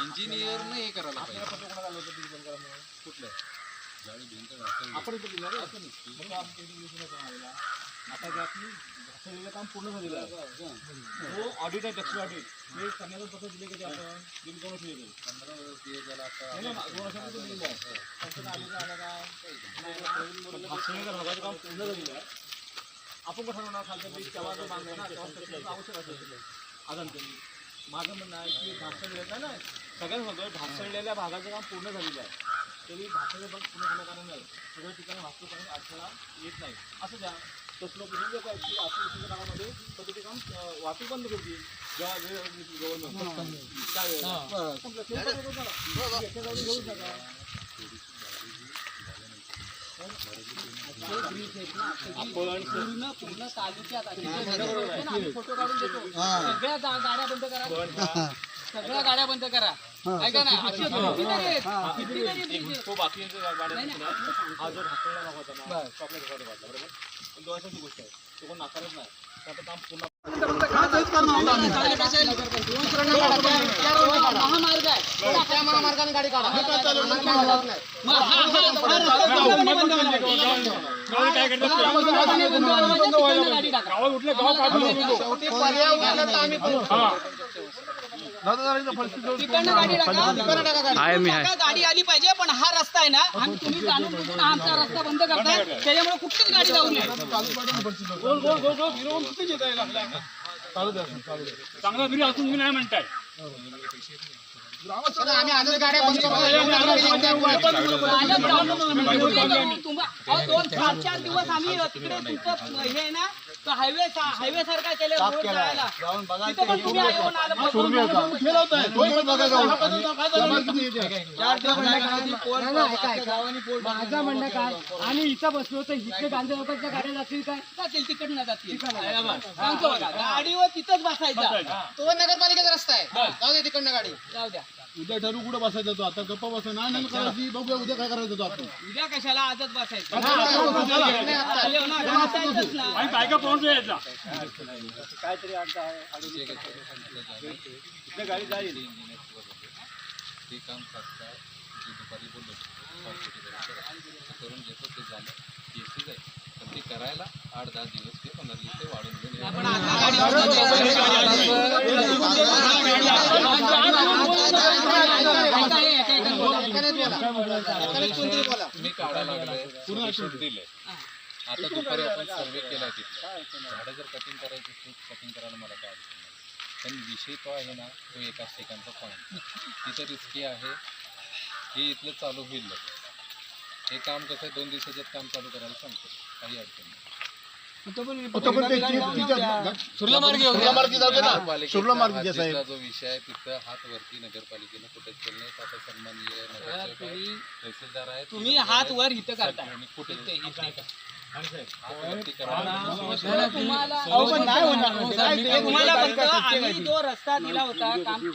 Engineer हे करायला पाहिजे. आपण इथे दिलं रे. मग आमच्या इथे दिवशी नाही आलेला. आता जे आपली घासलेलं काम पूर्ण झालेलं आहे. हो, जो ऑडिट आहे दक्षिण ऑडिट हे करण्याचं पत्र दिले कधी आपण दीड दोन वर्ष दिले पंधरा वर्ष दिवस झाला दोन वर्षापूर्वी दिलेलं आहे. त्यांचं आलेलं आलं काय नाही, भागाचं काम पूर्ण झालेलं आहे? आपण कसं म्हणणार खालचं पीक तेव्हा जो बांधलं ना? तेव्हा त्याचं आवश्यक असेल. आजांतरी माझं म्हणणं आहे की भासळलेलं नाही? ना सगळ्यांना म्हणतो भासळलेल्या भागाचं काम पूर्ण झालेलं आहे. तरी भाषेचं पण पूर्ण झालं कारण नाही? सगळ्या ठिकाणी वास्तविक अडथळा येत नाही. असं द्या. आहेत की काळामध्ये काम अं, वाहतूक बंद करतील जेव्हा वेळ गव्हर्नमेंट. ते पण पूर्ण पूर्ण तालुक्यात फोटो काढून देतो सगळ्या गाड्या बंद करा. सगळ्या गाड्या बंद करा. ऐका ना. तो बाकी हा जो ढासळलेला भाग होता ना तो आपल्या घरात वाटला बरोबर? पण वर्षाची गोष्ट आहे. तो कोण नाकारत नाही. त्याचं काम पूर्ण महामार्ग आहे त्या महामार्गाने गाडी काढा मग व्हायला पाहिजे, तिकडनं गाडी आली. पाहिजे पण हा रस्ता आहे ना आम्ही तुम्ही जाणून बुजून हा आमचा रस्ता बंद करताय. त्याच्यामुळे कुठलीच गाडी जाऊ नये. चांगला तरी असून मी नाही म्हणताय. दोन चार चार दिवस आम्ही तिकडे तुमचं हे आहे ना तो हायवे हायवे सारखा केले रोड जायला. तिथं पण तुम्ही येऊन आलं पाहिजे. माझं म्हणणं काय? आणि इथं बसलो तर इथे गांधी लोकांच्या गाड्या जातील काय? जातील तिकडनं जातील. सांगतो बघा गाडीवर तिथंच बसायचा. तो नगरपालिकेचा रस्ता आहे. जाऊ दे तिकडनं गाडी. जाऊ द्या. उद्या ठरू कुठं बसायचं तो आता गप्पा बसा नाही नाही करायची बघूया उद्या काय करायचं तो आपण उद्या कशाला आजच बसायचं. आले हो ना, बसायचंच ना. पोहोचू यायचा गाडी जाईल ते काम करता जे दुपारी बोललो पाचकोटी ते करून घेतो ते झालं केसेस आहे पण ते करायला आठ दहा दिवस ते पंधरा दिवस ते वाढून घेऊन पण आता गाडी ऐका हे, ऐका, ऐका, बोला. एकानेच बोला एकानेच कोणतरी बोला मी लागलोय आता दुपारी आपण सर्वे केला तिथला. झाडं जर कटिंग करायची असेल कटिंग करायला मला काय अडचण नाही. पण विषय तो आहे ना तो एकाच ठिकाणचा पॉईंट तिथं रिस्की आहे हे इथलं चालू होईल. हे काम कसं दोन दिवसाच्यात काम चालू करायला सांगतो. काही अडचण नाही. साहेब जो विषय आहे तिथं हात वरती नगरपालिकेनं कुठेच केलं नाही आता सन्माननीय नगरसेवक आहे, तुम्ही तहसीलदार आहेत तुम्ही हात वर इथं करायला तुम्हाला तुम्हाला अहो, पण नाही. होणार. तुम्हाला फक्त आम्ही जो रस्ता दिला होता काम चालू